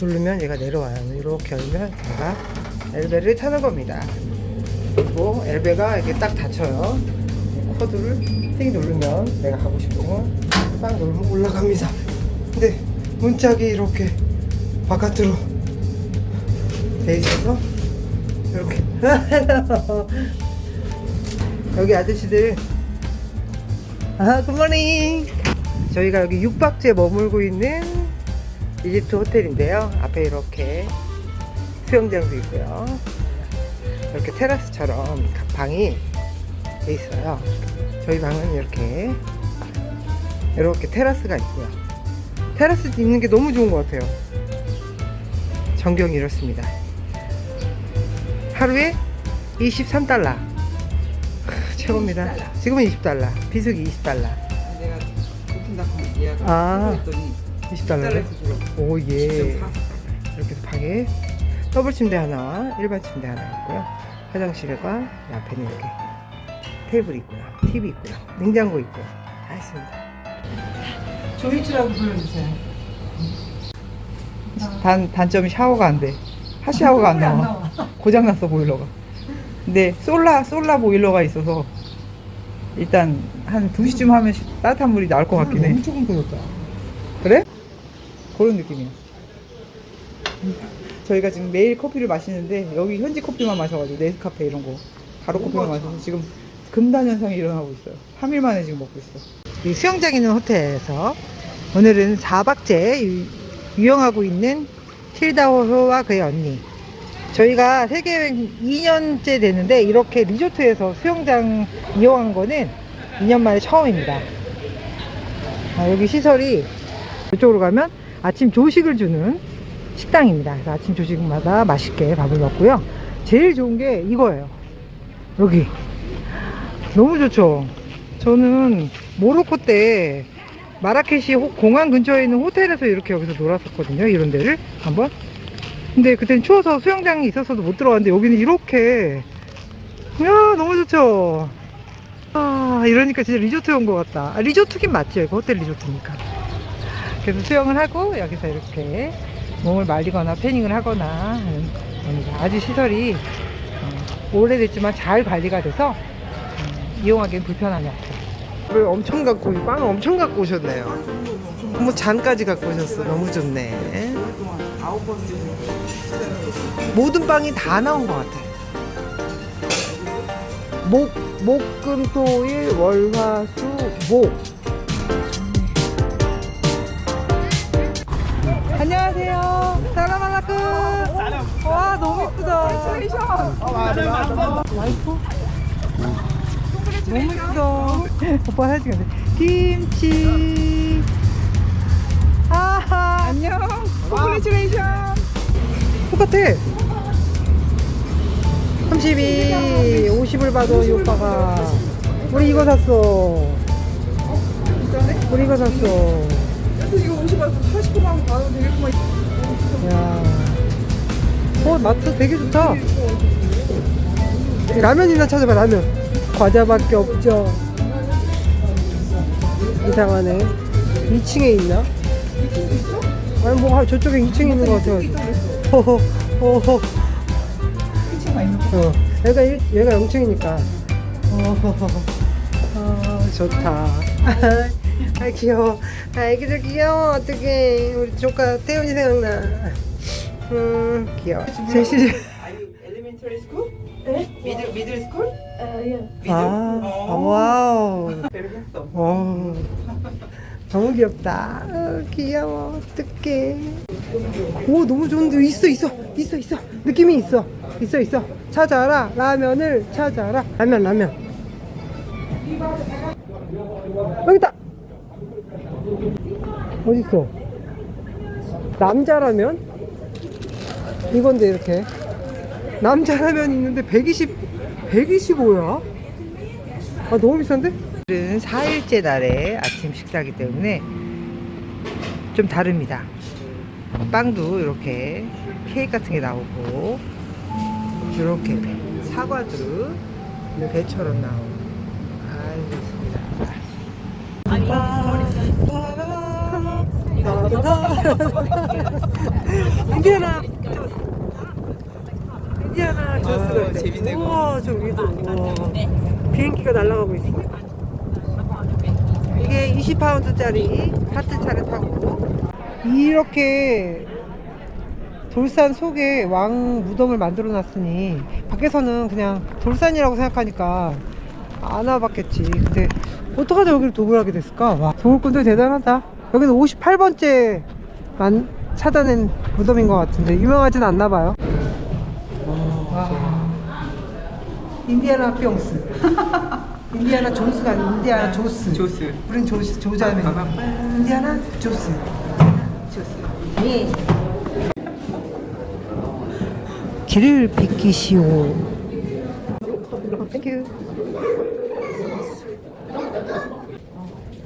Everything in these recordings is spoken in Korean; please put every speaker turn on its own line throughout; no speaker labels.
누르면 얘가 내려와요. 이렇게 열면 제가 엘베를 타는 겁니다. 그리고 엘베가 이렇게 딱 닫혀요. 코드를 띵 누르면 내가 가고 싶은 곳딱 누르면 올라갑니다. 근데 문짝이 이렇게 바깥으로 돼 있어서 이렇게 여기 아저씨들 아 굿모닝 저희가 여기 6박째 머물고 있는 이집트 호텔인데요. 앞에 이렇게 수영장도 있고요. 이렇게 테라스처럼 각 방이 돼 있어요. 저희 방은 이렇게 이렇게 테라스가 있고요. 테라스 있는 게 너무 좋은 것 같아요. 전경이 이렇습니다. 하루에 23달러. 최고입니다. 지금은 20달러. 비수기 20달러.
내가 부팅닷컴 예약을
아.
했더니
20달러를?
달러에서 주라고.
오예
10.4.
이렇게 방에 더블 침대 하나와 일반 침대 하나 있고요. 화장실과 이 앞에는 이렇게 테이블 있고요. TV 있고요. 냉장고 있고요. 다 있습니다. 조이치라고 불러주세요.
단 단점이 샤워가 안 돼. 핫샤워가 안 나와. 고장 났어 보일러가. 근데 솔라 솔라 보일러가 있어서 일단 한 2시쯤 하면 시- 따뜻한 물이 나올 것 같긴 해.
너무 조금 끓였다.
그래? 그런 느낌이야. 저희가 지금 매일 커피를 마시는데 여기 현지 커피만 마셔가지고 네스카페 이런 거 가루 커피만 마셔서 지금 금단 현상이 일어나고 있어요. 3일 만에 지금 먹고 있어.
이 수영장 있는 호텔에서 오늘은 4박째 유- 유영하고 있는 틸다호와 그의 언니. 저희가 세계 여행 2년째 됐는데 이렇게 리조트에서 수영장 이용한 거는 2년 만에 처음입니다. 아, 여기 시설이 이쪽으로 가면 아침 조식을 주는 식당입니다. 아침 조식마다 맛있게 밥을 먹고요. 제일 좋은 게 이거예요. 여기. 너무 좋죠? 저는 모로코 때 마라케시 호- 공항 근처에 있는 호텔에서 이렇게 여기서 놀았었거든요. 이런 데를 한번. 근데 그땐 추워서 수영장이 있었어도 못 들어갔는데 여기는 이렇게 이야 너무 좋죠. 아 이러니까 진짜 리조트 온 것 같다. 아, 리조트긴 맞죠. 이거 호텔 리조트니까. 그래서 수영을 하고 여기서 이렇게 몸을 말리거나 패닝을 하거나. 아주 시설이 어, 오래됐지만 잘 관리가 돼서 음, 이용하기엔 불편함이 없어요. 를 엄청 갖고 빵 엄청 갖고 오셨네요. 뭐 잔까지 갖고 오셨어. 너무 좋네. 모든 빵이 다 나온 것 같아. 목, 목, 금, 토, 일, 월, 화, 수, 목. 와이프? 너무 이쁘다. 오빠 같아. 김치. 아하.
안녕. 콩그레츄레이션.
똑같아. 32, 50을 받아, 이 오빠가. 우리 이거 샀어. 우리 이거 샀어.
그래서 이거 50원 40%만 받아도 되겠구만.
야. 어, 마트 되게 좋다. 라면이나 찾아봐, 라면. 과자밖에 없죠. 이상하네. 2층에 있나? 아니, 뭐, 아, 저쪽에 2층에 있는 것.
만 있는 거.
어, 얘가, 일, 얘가 0층이니까. 어, 아, 좋다. 아, 귀여워. 아, 애기들 귀여워. 어떡해. 우리 조카 태훈이 생각나. 음, 귀여워.
you elementary school? Middle middle school?
아, 아, 와우.
어,
너무 귀엽다. 어, 귀여워. 어떡해. 오, 너무 좋은데. 있어, 있어. 있어, 있어. 느낌이 있어. 있어, 있어. 찾아라. 라면을 찾아라. 라면, 라면. 여기 있다. 어딨어? 남자라면? 이건데, 이렇게. 남자라면 있는데 120, 125야? 아, 너무 비싼데? 오늘은 4일째 날의 아침 식사기 때문에 좀 다릅니다. 빵도 이렇게 케이크 같은 게 나오고 이렇게 사과도 배처럼 나오고 알겠습니다. 인디아나 인디아나 조스 같아.
재밌네, 그거.
우와, 저 위도. 우와. 비행기가 날아가고 있어. 이게 20파운드짜리 하트 차를 타고 이렇게 돌산 속에 왕 무덤을 만들어 놨으니 밖에서는 그냥 돌산이라고 생각하니까 안 와봤겠지. 근데 어떡하다 여기를 도굴하게 됐을까? 와, 도굴꾼들 대단하다. 여기는 58번째 만 찾아낸 무덤인 것 같은데 유명하진 않나 봐요. 와. 인디아나 뿅스. 인디아나 존스가 아니고 인디아나 조스.
조스.
우린 조스, 조자매. 인디아나 조스. 조스. 예. 길을 비키시오. 땡큐.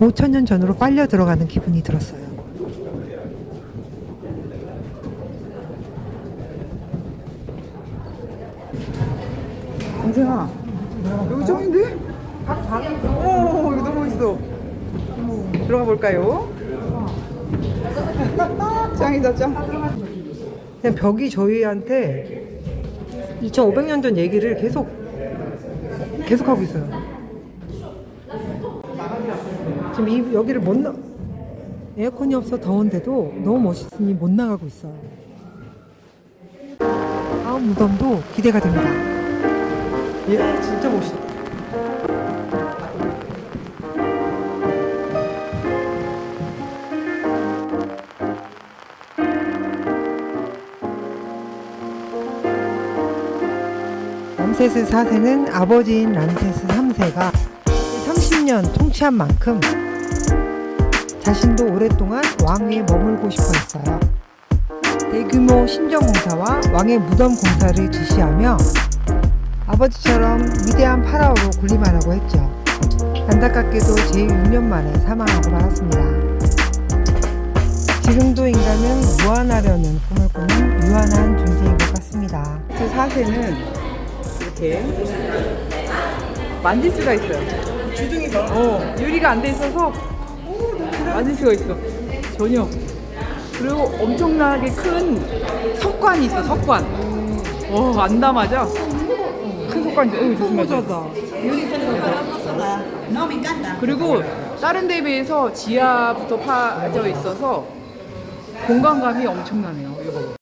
5천년 전으로 빨려 들어가는 기분이 들었어요.
동생아 여기 짱인데? 오 여기 너무 멋있어 들어가 볼까요? 짱이다 짱
그냥 벽이 저희한테 2,500년 전 얘기를 계속 계속 하고 있어요. 지금 이 여기를 못 나. 에어컨이 없어 더운데도 너무 멋있으니 못 나가고 있어요. 다음 무덤도 기대가 됩니다. 예, 진짜 멋있다. 람세스 4세는 아버지인 람세스 3세가 30년 통치한 만큼 자신도 오랫동안 왕위에 머물고 싶어 했어요. 대규모 신정공사와 왕의 무덤 공사를 지시하며 아버지처럼 위대한 파라오로 군림하라고 했죠. 안타깝게도 제6년 만에 사망하고 말았습니다. 지금도 인간은 무한하려는 꿈을 꾸는 유한한 존재인 것 같습니다.
그 사세는 이렇게 만질 수가 있어요 주둥이가 어 유리가 안 돼 있어서 만질 수가 있어 전혀 그리고 엄청나게 큰 석관이 있어 석관 어 안 담아져 있어 어우 조심하자 그리고 다른 데 비해서 지하부터 파져 있어서 공간감이 엄청나네요 이거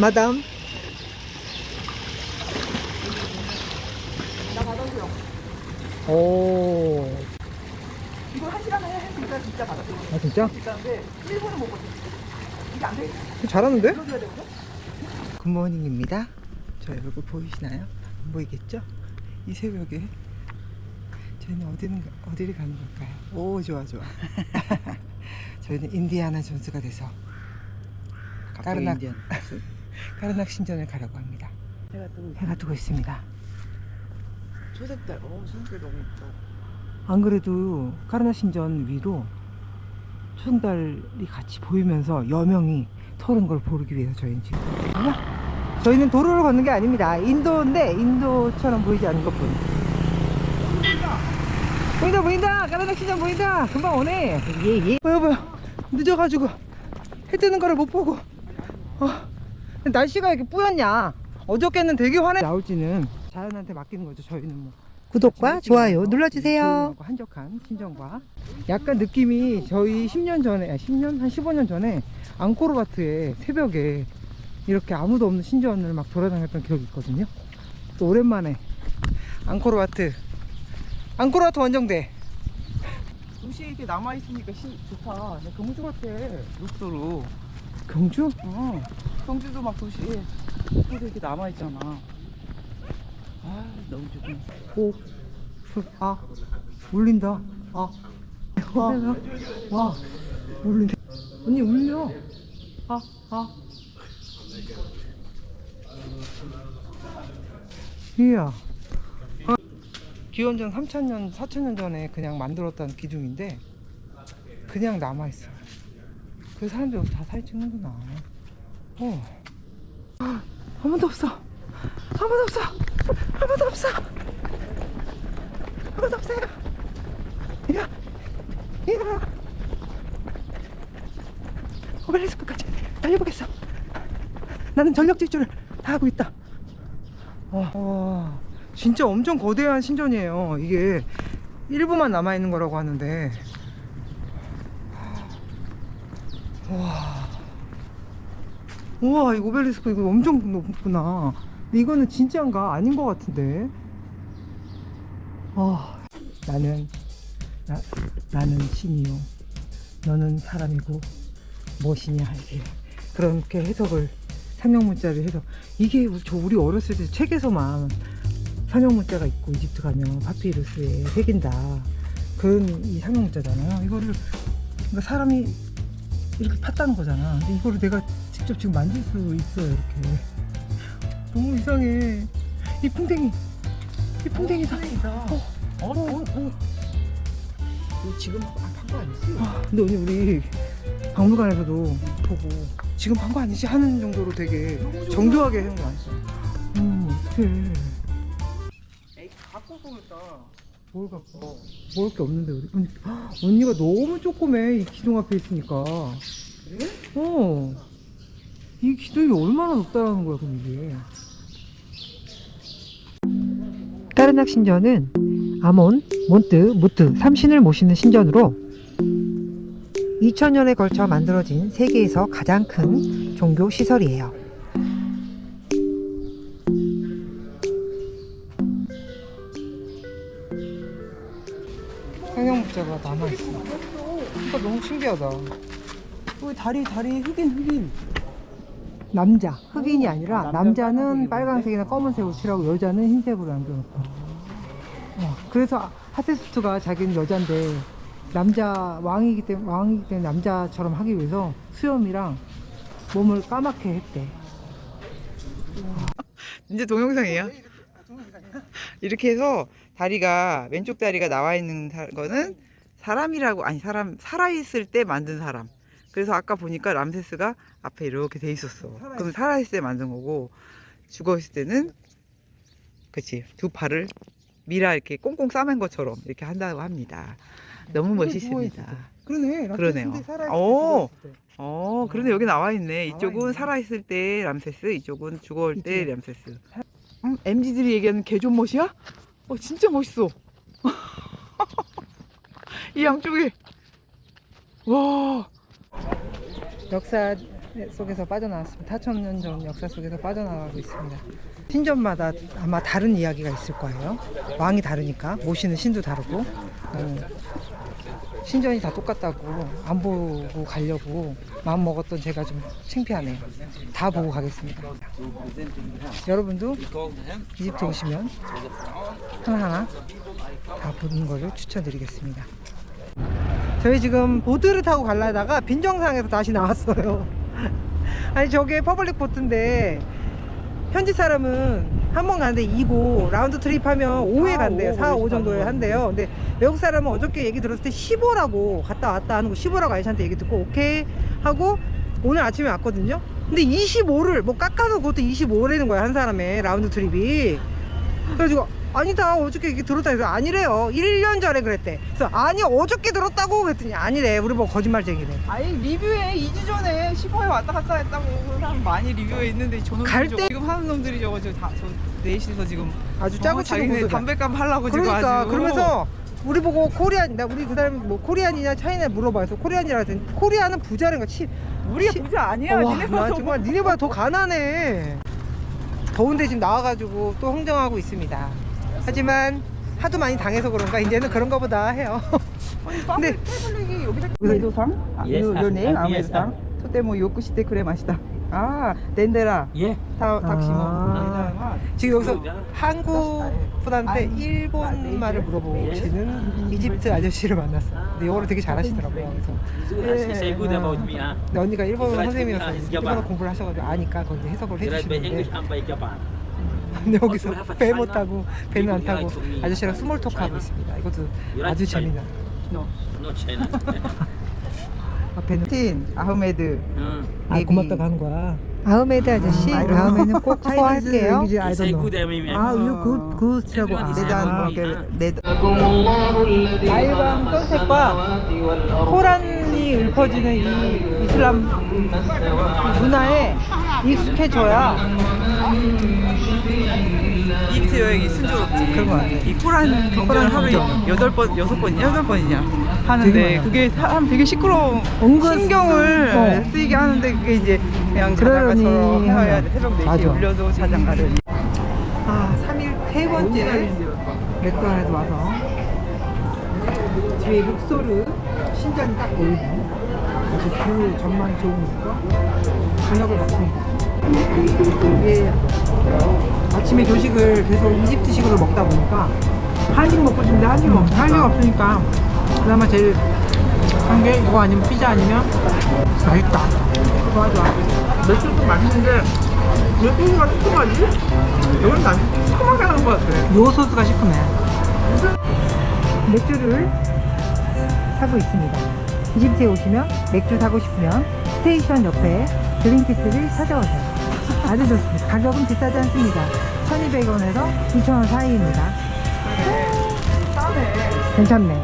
마담. 오.
이거 한 시간에 해 진짜 진짜 받았어
아 진짜?
1분은 못 돼?
잘하는데? 굿모닝입니다. 저 얼굴 보이시나요? 안 보이겠죠? 이 새벽에 저희는 어디는 어디를 가는 걸까요? 오 좋아 좋아. 저희는 인디아나 존스가 돼서 까르낙 까르낙 신전을 가려고 합니다.
내가 또
해가 뜨고 있습니다.
초색달 어 초색달 너무 예뻐
안 그래도 까르낙 신전 위로 촌달이 같이 보이면서 여명이 서는 걸 보기 위해서 저희는 지금! 저희는 도로를 걷는 게 아닙니다. 인도인데 인도처럼 보이지 않는 것 뿐. 보인다 보인다. 까르낙 신전 보인다. 금방 오네. 예예. 뭐야 뭐야 늦어가지고 해 뜨는 거를 못 보고. 어, 날씨가 이렇게 뿌였냐? 어저께는 되게 화내. 나올지는 자연한테 맡기는 거죠 저희는 뭐 구독과 좋아요 눌러주세요. 한적한 신전과 약간 느낌이 저희 10년 전에 아 10년? 한 15년 전에 앙코르바트에 새벽에 이렇게 아무도 없는 신전을 막 돌아다녔던 기억이 있거든요. 또 오랜만에 앙코르바트 앙코르바트 원정대.
도시에 이렇게 남아있으니까 시, 좋다. 나 경주 같아 룩소로.
경주?
어 경주도 막 도시에 또 이렇게 남아있잖아 아 너무 좋네
오, 술, 아, 울린다. 아, 와, 와, 울린다. 언니 울려. 아, 아. 이야. 아, 기원전 3천년, 4천년 전에 그냥 만들었다는 기둥인데 그냥 남아있어요. 그 여기서 다 사진 찍는구나. 어. 아, 아무도 없어. 아무도 없어. 아무도 없어. 아무도 없어요. 야, 이야. 오벨리스크까지 달려보겠어. 나는 전력 질주를 다 하고 있다. 와, 와, 진짜 엄청 거대한 신전이에요. 이게 일부만 남아 있는 거라고 하는데, 와, 우와, 이 오벨리스크 이거 엄청 높구나. 이거는 진짜인가? 아닌 것 같은데. 와, 나는 나, 나는 신이요. 너는 사람이고 무엇이냐 이게 그렇게 해석을 상형문자를 해서 이게 저 우리 어렸을 때 책에서만 상형문자가 있고 이집트 가면 파피루스에 새긴다 그런 이 상형문자잖아요. 이거를 그러니까 사람이 이렇게 팠다는 거잖아. 근데 이거를 내가 직접 지금 만질 수 있어요 이렇게. 너무 이상해. 이 풍뎅이. 이 풍뎅이다. 어, 어, 어, 어.
이거 지금 한거 아니지?
아, 근데 오늘 우리 박물관에서도 보고 지금 한거 아니지 하는 정도로 되게 정교하게 해놓은 거 아니죠? 음, 어떡해.
에이 갖고 오겠다.
뭘 갖고? 먹을 게 없는데, 우리. 언니, 헉, 언니가 너무 조그매, 이 기둥 앞에 있으니까.
그래?
어. 이 기둥이 얼마나 높다라는 거야, 그럼 이게. 까르낙 신전은 아몬, 몬트, 무트 3신을 모시는 신전으로 2000년에 걸쳐 만들어진 세계에서 가장 큰 종교 시설이에요. 상형문자가 남아있어. 그러니까 너무 신기하다.
왜 다리 다리 흑인 흑인.
남자, 흑인이
아,
아니라
남자는
남자는
빨간색이
빨간색이나 검은색으로 칠하고 여자는 흰색으로 남겨놓고. 어, 그래서 하세스투가 자기는 여잔데 남자 왕이기 때문에 왕이기 때문에 남자처럼 하기 위해서 수염이랑 몸을 까맣게 했대.
이제 동영상이에요. 이렇게 해서 다리가 왼쪽 다리가 나와 있는 사- 거는 사람이라고 아니 사람 살아 있을 때 만든 사람. 그래서 아까 보니까 람세스가 앞에 이렇게 돼 있었어. 그럼 살아 있을 때 만든 거고 죽어 있을 때는 그치 두 팔을 미라 이렇게 꽁꽁 싸맨 것처럼 이렇게 한다고 합니다. 너무 멋있습니다.
그러네.
그러네요.
살아있을 때, 때.
어, 그런데 여기 나와 있네. 이쪽은. 살아있을 때 람세스, 이쪽은 죽어올 때
이쪽이야.
람세스. 음, MZ들이 얘기하는 개존멋이야? 어, 진짜 멋있어. 이 양쪽에. 와,
역사 속에서 빠져나왔습니다. 4천년 전 역사 속에서 빠져나가고 있습니다. 신전마다 아마 다른 이야기가 있을 거예요. 왕이 다르니까 모시는 신도 다르고 나는 신전이 다 똑같다고 안 보고 가려고 마음 먹었던 제가 좀 창피하네요. 다 보고 가겠습니다. 여러분도 이집트 오시면 하나하나 다 보는 거를 추천드리겠습니다. 저희 지금 보드를 타고 가려다가 빈정상에서 다시 나왔어요. 아니 저게 퍼블릭 보트인데 현지 사람은 한몫 나는데 2고 라운드 트립 하면 5에 간대요. 4, 5 정도에 한대요. 근데 외국 사람은 어저께 얘기 들었을 때 15라고 갔다 왔다 하는 거 15라고 아저씨한테 얘기 듣고 오케이 하고 오늘 아침에 왔거든요. 근데 25를 뭐 깎아서 그것도 25라는 거야 한 사람의 라운드 트립이. 그래가지고 아니다 어저께 얘기 들었다 해서 아니래요. 1년 전에 그랬대. 그래서 아니 어저께 들었다고 그랬더니 아니래. 우리 뭐 거짓말쟁이래.
아니 리뷰에 2주 전에 15에 왔다 갔다 했다고 그 사람 많이 리뷰에 있는데 저놈
갈 때-
지금 하는 놈들이 저거 저다저 넷이서 지금
아주 짜고
어,
고소다.
담배값 하려고 지금
그러니까
아주.
그러면서 우리 보고 코리안 나 우리 그 사람 뭐 코리안이냐 차이나 물어봐서 코리안이라 했더니 코리안은 부자라는 거치
우리가 부자 아니야
와,
니네
나
봐도
정말 니네보다 더 가난해. 더운데 지금 나와가지고 또 흥정하고 있습니다 하지만 하도 많이 당해서 그런가 이제는 그런가 보다 해요 근데
태블릿이 여기다
도상?
Yes,
your name?
uh, yes,
아메리칸? 토테모 요쿠시테 그래 마시다 아 덴데라
Yeah.
타, 닥시모
아.
지금 여기서 한국 분한테 일본 말을 물어보시는 이집트 아저씨를 만났어. 근데 영어를 되게 잘하시더라고요. 그래서
She say good about me, huh?
근데 언니가 일본어
it's
일본어. 공부를 하셔가지고 아니까 거기 해석을
by
해주시는데
and by Japan.
근데 여기서 배 못. 타고 배는 안 타고. 아저씨랑 스몰 톡 하고. 있습니다. 이것도 아주? 재미나.
No, not China.
앞에는
틴 아흐메드
Hmm.
아 고맙다고 한 거야. 아흐메드 아저씨
아,
다음에는 꼭 소화할게요. 아, 이거. 아,
Everyone is
내단
happy.
내 나일강 선셋과 코란이 읊어지는 이 이슬람 문화에 익숙해져야 이집트 여행이 순조롭지 그런 거 같아 이 코란 경전을 하루에 여덟 번 여섯 번 여덟 번이냐
되게
하는데
많아.
그게 사람 되게 시끄러워
은근
신경을
어.
쓰이게 하는데 그게 이제 그냥
그러려니
자장가처럼 해야
하면.
돼 새벽 4시에
맞아.
울려도 자장가를 아 3일 세 번째 맥도날드 와서
뒤에 룩소르 신전이 딱 보이네. 아주 뷰 전망이 좋으니까 저녁을 먹습니다. 이게 아침에 조식을 계속 이집트식으로 먹다 보니까 한식 먹고 싶은데 한식 없, 한식 없으니까 그나마 제일 한 게 이거 아니면 피자 아니면 맛있다. 좋아 좋아.
맥주도 맛있는데 왜 소스가 시큼하지? 이건 난 시큼하게 하는 것 같아
요 소스가 시큼해. 맥주를 사고 있습니다. 이집트에 오시면 맥주 사고 싶으면 스테이션 옆에 드링피스를 찾아오세요. 아주 좋습니다. 가격은 비싸지 않습니다. 1200원에서 2,000원 사이입니다. 괜찮네.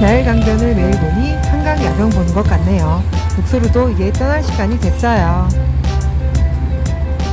나일 강변을 매일 보니 한강 야경 보는 것 같네요. 목소리도 이제 떠날 시간이 됐어요.